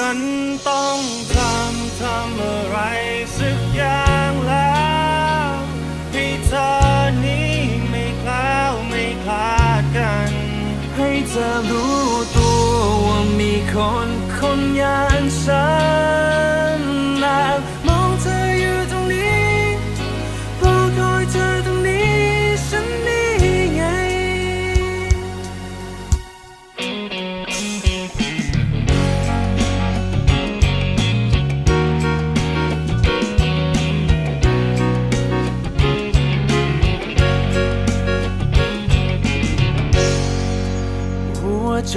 ฉันต้องทำทำอะไรสักอย่างแล้วให้เธอนี้ไม่คล้าวไม่คลาดกัน ให้เธอรู้ตัวว่ามีคนคนอย่างฉัน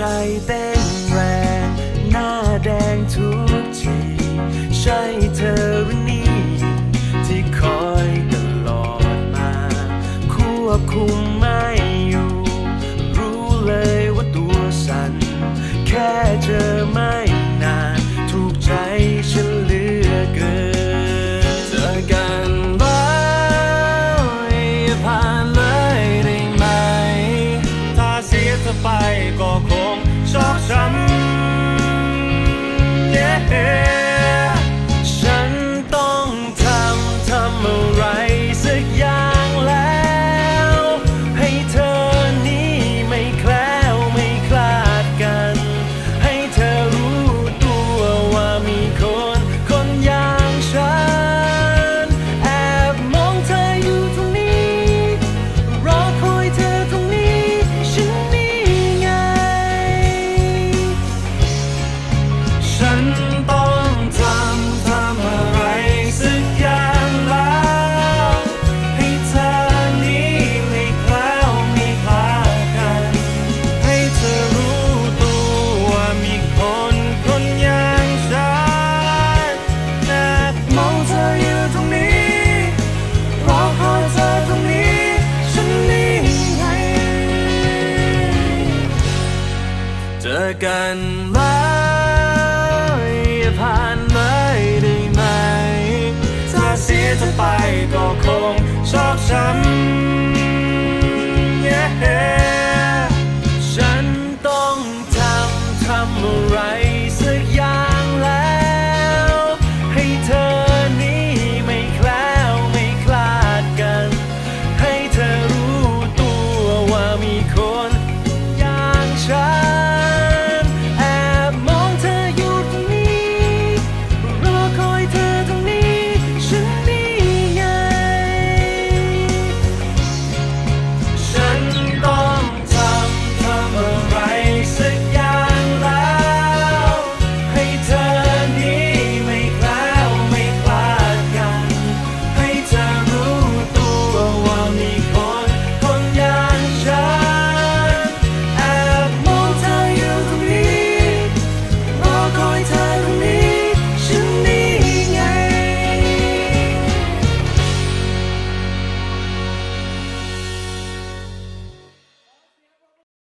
ใจเต้นแรง หน้าแดงทุกที ใช่เธอวันนี้ ฉันต้องทำทำอะไรสักอย่างแล้วให้เธอนี้ไม่คล้วไม่คลาดกัน ให้เธอรู้ตัวว่ามีคนคนอย่างฉันแอบมองเธออยู่ตรงนี้รอคอยเธอตรงนี้ ฉันนี่ไงเจอกัน